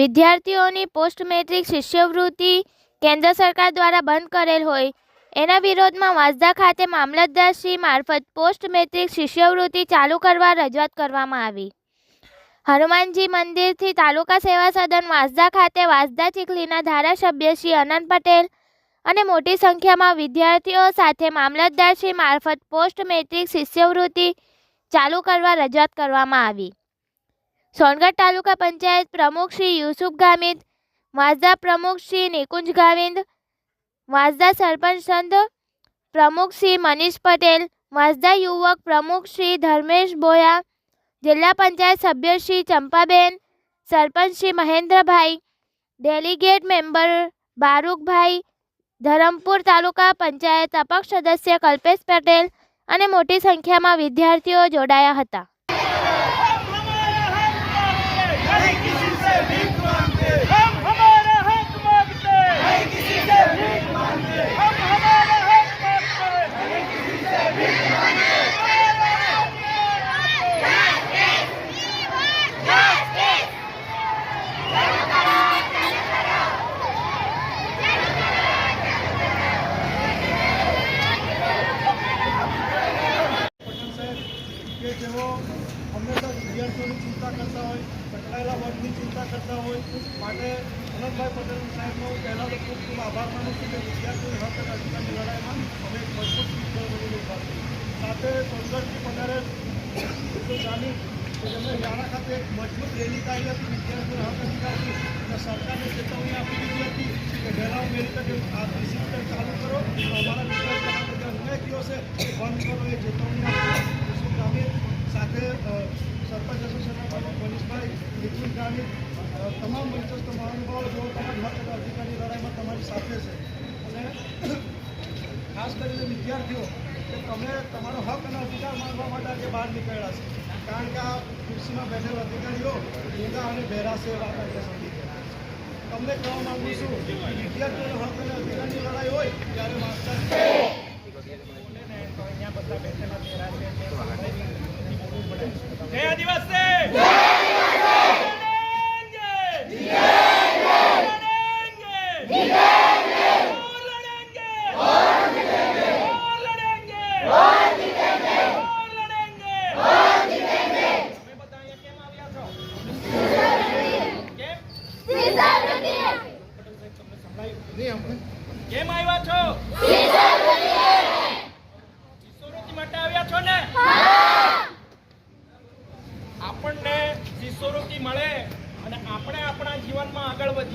વિદ્યાર્થીઓની post metric શિષ્યવૃત્તિ કેન્દ્ર સરકાર દ્વારા બંધ કરેલ હોય, એના વિરોધમાં વાંસદા ખાતે મામલતદારશ્રી મારફત પોસ્ટ મેટ્રિક શિષ્યવૃત્તિ ચાલુ કરવા રજૂઆત કરવામાં આવી. હનુમાનજી મંદિરથી તાલુકા સેવા સદન વાંસદા ખાતે વાંસદા ચીખલીના ધારાસભ્ય શ્રી અનંત પટેલ અને મોટી સંખ્યામાં વિદ્યાર્થીઓ સાથે મામલતદારશ્રી મારફત પોસ્ટ મેટ્રિક શિષ્યવૃત્તિ ચાલુ કરવા રજૂઆત કરવામાં આવી. સોનગઢ તાલુકા પંચાયત પ્રમુખ શ્રી યુસુફ ગામિત માઝદા પ્રમુખ શ્રી નિકુંજ ગાવિંદ માઝદા સરપંચ સંત પ્રમુખ શ્રી મનીષ પટેલ માઝદા યુવક પ્રમુખ શ્રી ધર્મેશ બોયા, જિલ્લા પંચાયત સભ્ય શ્રી ચંપાબેન, સરપંચ શ્રી મહેન્દ્રભાઈ, ડેલિગેટ મેમ્બર બારૂકભાઈ, ધરમપુર તાલુકા પંચાયત અપક્ષ સદસ્ય કલ્પેશ પટેલ અને મોટી સંખ્યામાં વિદ્યાર્થીઓ જોડાયા હતા. પકડાયેલા ચિંતા કરતા હોય માટે અનંતભાઈ પટેલ સાહેબનો પહેલાં તો ખૂબ ખૂબ આભાર માનું છું કે વિદ્યાર્થીઓની હક અને અધિકારની લડાઈમાં અમે એક મજબૂત વિચાર બની સાથે પધારેલ ડૉક્ટર જાની કે જેમણે વ્યારા ખાતે એક મજબૂત રેલી કાઢી હતી વિદ્યાર્થીઓના હક અધિકારની અને સરકારને ચેતવણી આપી દીધી હતી કે ઉમેરી તકે આ ડિસિપ્લિન ચાલુ કરો. અમારા વિદ્યાર્થીઓના બધા વિનાયકીઓ છે, એ બંધ કરો એ ચેતવણી આપી યુસુફ ગામિત સાથે અ, સરપંચ એસોસિએશનના પ્રમુખ મનીષભાઈ નિકુંજ ગામિત અ, તમામ મંચસ્થ મહાનુભાવો જેઓ તમારી હક અને અધિકારની સાથે છે. અને ખાસ કરીને વિદ્યાર્થીઓ, કે તમે તમારો હક અને અધિકાર માનવા માટે આજે બહાર નીકળ્યા છે. કારણ કે આ ખુરશીમાં બેઠેલ અધિકારીઓ ઊંધા અને બહેરા છે. વાત. તમને કહેવા માગું છું, વિદ્યાર્થીઓનો હક અને અધિકારની લડાઈ હોય, ત્યારે માસ્ટર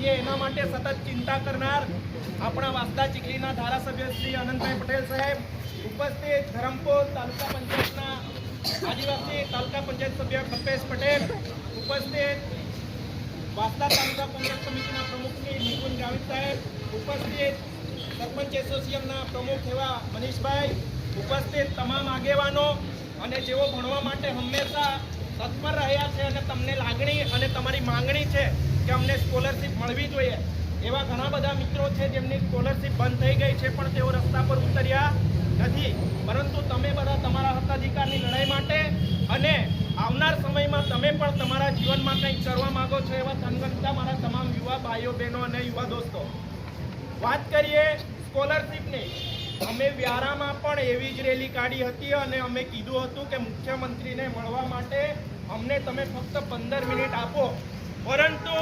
વધીએ એના માટે સતત ચિંતા કરનાર આપણા વાસદા ચીખલીના ધારાસભ્ય શ્રી આનંદભાઈ પટેલ સાહેબ ઉપસ્થિત ધરમપુર તાલુકા પંચાયતના આદિવાસી તાલુકા પંચાયત સભ્ય કલ્પેશ પટેલ ઉપસ્થિત વાસદા તાલુકા પંચાયત સમિતિના પ્રમુખ શ્રી નિકુંજ ગાવિત સાહેબ ઉપસ્થિત સરપંચ એસોસિએશનના પ્રમુખ એવા મનીષભાઈ ઉપસ્થિત તમામ આગેવાનો અને જેઓ ભણવા માટે હંમેશા તત્પર રહ્યા છે અને તમને લાગણી અને તમારી માંગણી છે કે અમને સ્કોલરશીપ મળવી જોઈએ. એવા ઘણા બધા મિત્રો છે જેમની સ્કોલરશીપ બંધ થઈ ગઈ છે, પણ તેઓ રસ્તા પર ઉતર્યા નથી. પરંતુ તમે બધા તમારા હતાધિકારની લડાઈ માટે અને આવનાર સમયમાં તમે પણ તમારા જીવનમાં કંઈક કરવા માગો છો એવા સંગઠતા મારા તમામ યુવા ભાઈઓ, બહેનો અને યુવા દોસ્તો. વાત કરીએ સ્કોલરશીપની અમે વ્યારામાં પણ એવી જ રેલી કાઢી હતી અને અમે કીધું હતું કે મુખ્યમંત્રીને મળવા માટે અમને તમે ફક્ત પંદર મિનિટ આપો. પરંતુ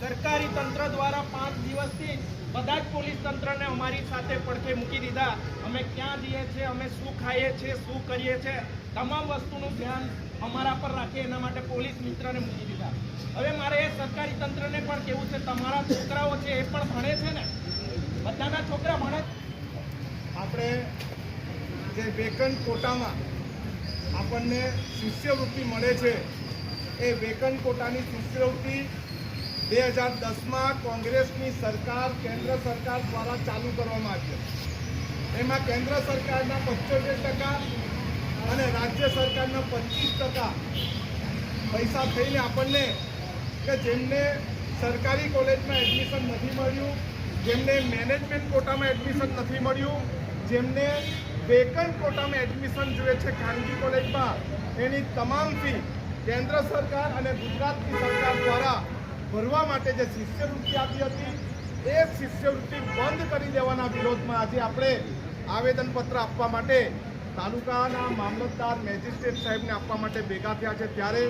સરકારી તંત્ર દ્વારા પાંચ દિવસથી બધા જ પોલીસ તંત્રને અમારી સાથે પડખે મૂકી દીધા. અમે ક્યાં જઈએ છીએ, અમે શું ખાઈએ છીએ, શું કરીએ છીએ, તમામ વસ્તુનું ધ્યાન અમારા પર રાખે એના માટે પોલીસ મિત્રને મૂકી દીધા. હવે મારે એ સરકારી તંત્રને પણ કેવું છે, તમારા છોકરાઓ છે એ પણ ભણે છે ને? બધાના છોકરા ભણે? આપણે જે વેકન કોટામાં આપણને શિષ્યવૃત્તિ મળે છે એ વેકન કોટાની શિષ્યવૃત્તિ બે હજાર દસમાં કોંગ્રેસની સરકાર, કેન્દ્ર સરકાર દ્વારા ચાલુ કરવામાં આવી એમાં કેન્દ્ર સરકારના પંચોતેર ટકા અને રાજ્ય સરકારના પચીસ ટકા પૈસા થઈને આપણને કે જેમને સરકારી કોલેજમાં એડમિશન નથી મળ્યું, જેમને મેનેજમેન્ટ કોટામાં એડમિશન નથી મળ્યું, જેમને વેકન્ટ કોટામાં એડમિશન જોઈએ છે ખાનગી કોલેજમાં, એની તમામ ફી કેન્દ્ર સરકાર અને ગુજરાતની સરકાર દ્વારા ભરવા માટે જે શિષ્યવૃત્તિ આપી હતી, એ શિષ્યવૃત્તિ બંધ કરી દેવાના વિરોધમાં આજે આપણે આવેદનપત્ર આપવા માટે તાલુકાના મામલતદાર મેજિસ્ટ્રેટ સાહેબને આપવા માટે ભેગા થયા છે. ત્યારે